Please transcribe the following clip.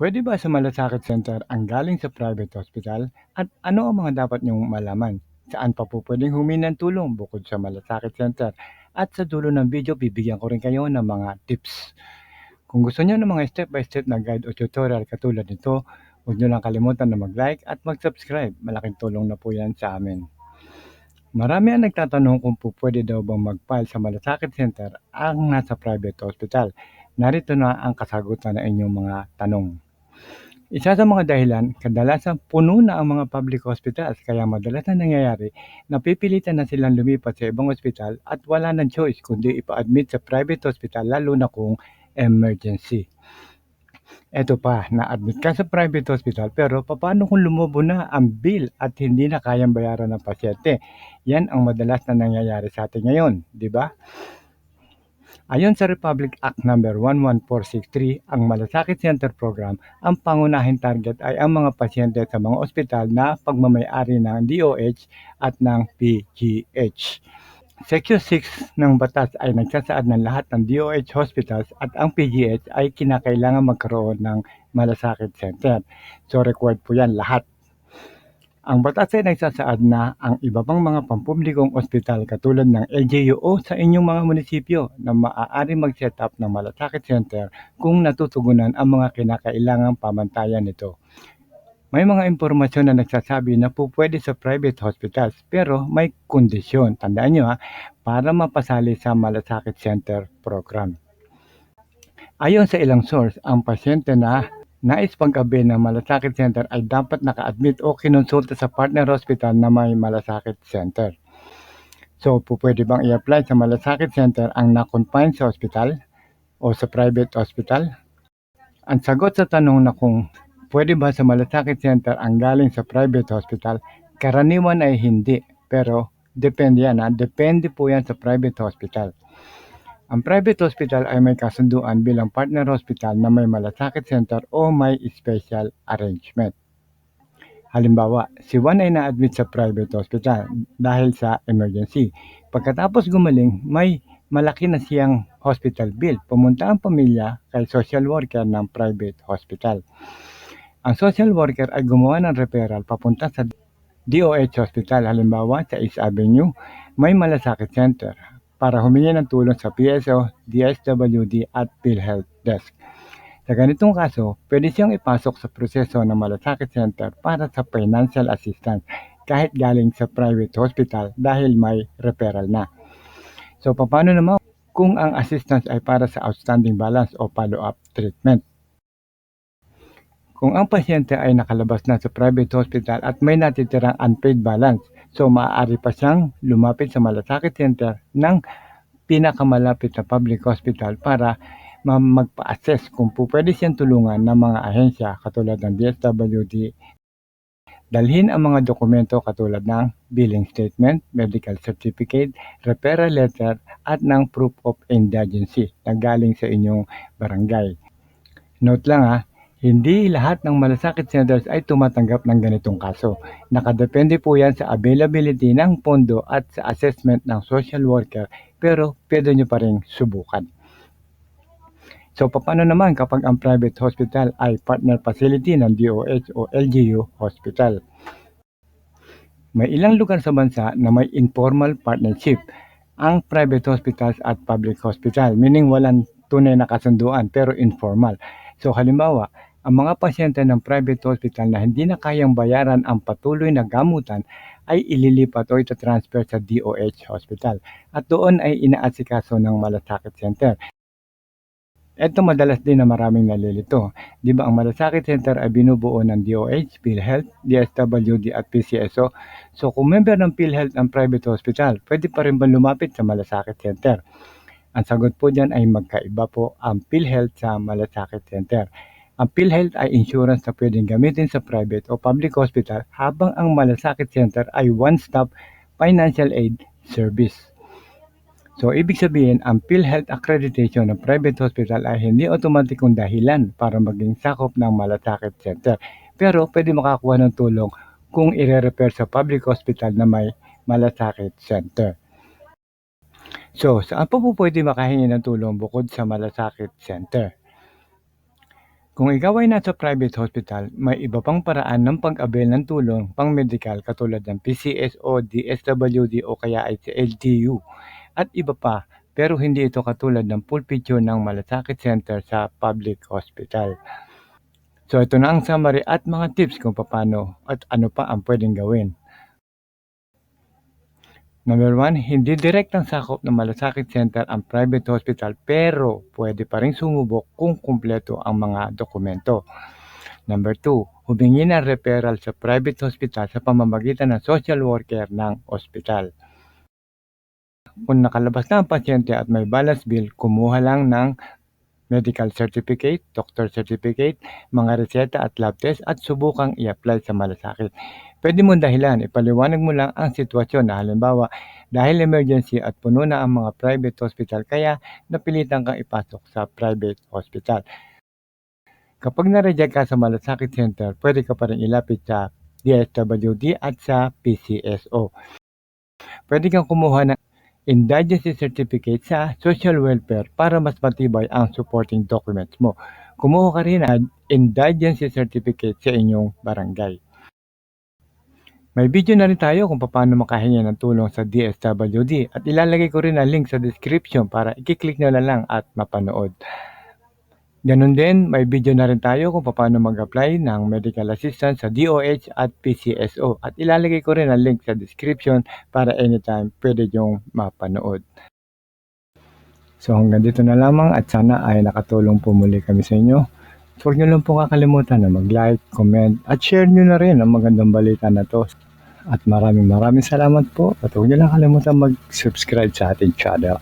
Pwede ba sa malasakit center ang galing sa private hospital? At ano ang mga dapat niyong malaman? Saan pa po pwedeng humingi ng tulong bukod sa malasakit center? At sa dulo ng video, bibigyan ko rin kayo ng mga tips. Kung gusto niyo ng mga step-by-step na guide o tutorial katulad nito, huwag niyo lang kalimutan na mag-like at mag-subscribe. Malaking tulong na po yan sa amin. Marami ang nagtatanong kung po pwede daw bang mag-file sa malasakit center ang nasa private hospital. Narito na ang kasagutan ng inyong mga tanong. Isa sa mga dahilan, kadalasan puno na ang mga public hospitals kaya madalas na nangyayari napipilitan na silang lumipat sa ibang hospital at wala ng choice kundi ipa-admit sa private hospital lalo na kung emergency. Eto pa, na-admit ka sa private hospital pero paano kung lumubo na ang bill at hindi na kayang bayaran ng pasyente? Yan ang madalas na nangyayari sa atin ngayon, di ba? Ayon sa Republic Act No. 11463, ang Malasakit Center Program, ang pangunahing target ay ang mga pasyente sa mga ospital na pagmamayari ng DOH at ng PGH. Section 6 ng batas ay nagsasaad ng lahat ng DOH hospitals at ang PGH ay kinakailangan magkaroon ng malasakit center. So required po yan lahat. Ang batas ay nagsasaad na ang iba pang mga pampublikong ospital katulad ng LGUO sa inyong mga munisipyo na maaari mag-set up ng malasakit center kung natutugunan ang mga kinakailangang pamantayan nito. May mga impormasyon na nagsasabi na po sa private hospitals pero may kondisyon, tandaan nyo ha, para mapasali sa malasakit center program. Ayon sa ilang source, ang pasyente na nais paggabi ng malasakit center ay dapat naka-admit o kinonsulta sa partner hospital na may malasakit center. So, po pwede bang i-apply sa malasakit center ang na-confine sa hospital o sa private hospital? Ang sagot sa tanong na kung pwede ba sa malasakit center ang galing sa private hospital, karaniwan ay hindi. Pero depende yan ha, depende po yan sa private hospital. Ang private hospital ay may kasunduan bilang partner hospital na may malasakit center o may special arrangement. Halimbawa, si Juan ay na-admit sa private hospital dahil sa emergency. Pagkatapos gumaling, may malaki na siyang hospital bill. Pumunta ang pamilya kay social worker ng private hospital. Ang social worker ay gumawa ng referral papunta sa DOH Hospital. Halimbawa, sa East Avenue, may malasakit center para humingi ng tulong sa PSO, DSWD at PhilHealth Desk. Sa ganitong kaso, pwede siyang ipasok sa proseso ng malasakit center para sa financial assistance kahit galing sa private hospital dahil may referral na. So, paano naman kung ang assistance ay para sa outstanding balance o follow-up treatment? Kung ang pasyente ay nakalabas na sa private hospital at may natitirang unpaid balance, so maaari pa siyang lumapit sa malasakit center ng pinakamalapit na public hospital para magpa-assess kung po pwede siyang tulungan ng mga ahensya katulad ng DSWD. Dalhin ang mga dokumento katulad ng billing statement, medical certificate, referral letter at ng proof of indigency na galing sa inyong barangay. Note lang ha, hindi lahat ng malasakit centers ay tumatanggap ng ganitong kaso. Nakadepende po yan sa availability ng pondo at sa assessment ng social worker pero pwede nyo pa rin subukan. So, paano naman kapag ang private hospital ay partner facility ng DOH o LGU hospital? May ilang lugar sa bansa na may informal partnership ang private hospitals at public hospital, meaning walang tunay na kasunduan pero informal. So halimbawa, ang mga pasyente ng private hospital na hindi na kayang bayaran ang patuloy na gamutan ay ililipat o itatransfer sa DOH hospital at doon ay inaasikaso ng malasakit center. Ito madalas din na maraming nalilito. Di ba ang Malasakit Center ay binubuo ng DOH, PhilHealth, DSWD at PCSO. So kung member ng PhilHealth ang private hospital, pwede pa rin ba lumapit sa Malasakit Center? Ang sagot po dyan ay magkaiba po ang PhilHealth sa Malasakit Center. Ang PhilHealth ay insurance na pwedeng gamitin sa private o public hospital habang ang Malasakit Center ay one-stop financial aid service. So, ibig sabihin, ang PhilHealth accreditation ng private hospital ay hindi otomatikong dahilan para maging sakop ng malasakit center. Pero, pwede makakuha ng tulong kung ire-repair sa public hospital na may malasakit center. So, saan po po pwede makahingi ng tulong bukod sa malasakit center? Kung ikaw ay nasa private hospital, may iba pang paraan ng pag-avail ng tulong pang-medikal katulad ng PCSO, DSWD o kaya ay LGU at iba pa pero hindi ito katulad ng full picture ng malasakit center sa public hospital. So ito na ang summary at mga tips kung paano at ano pa ang pwedeng gawin. Number one, hindi direktang sakop ng malasakit center ang private hospital pero pwede pa rin sumubok kung kumpleto ang mga dokumento. Number two, humingi ng referral sa private hospital sa pamamagitan ng social worker ng hospital. Kung nakalabas na ang pasyente at may balance bill, kumuha lang ng medical certificate, doctor certificate, mga reseta at lab test at subukang i-apply sa malasakit. Pwede mo dahilan, ipaliwanag mo lang ang sitwasyon na halimbawa dahil emergency at puno na ang mga private hospital kaya napilitan kang ipasok sa private hospital. Kapag na-reject ka sa malasakit center, pwede ka pa rin ilapit sa DSWD at sa PCSO. Pwede kang kumuha ng indigency certificate sa social welfare para mas matibay ang supporting documents mo. Kumuha ka rin ng indigency certificate sa inyong barangay. May video na rin tayo kung paano makahingi ng tulong sa DSWD at ilalagay ko rin ang link sa description para i-click nyo na lang at mapanood. Ganon din, may video na rin tayo kung paano mag-apply ng medical assistance sa DOH at PCSO at ilalagay ko rin ang link sa description para anytime pwede nyong mapanood. So hanggang dito na lamang at sana ay nakatulong po muli kami sa inyo. Huwag nyo lang po kakalimutan na mag-like, comment at share nyo na rin ang magandang balita na to. At maraming maraming salamat po at huwag nyo lang kalimutan mag-subscribe sa ating channel.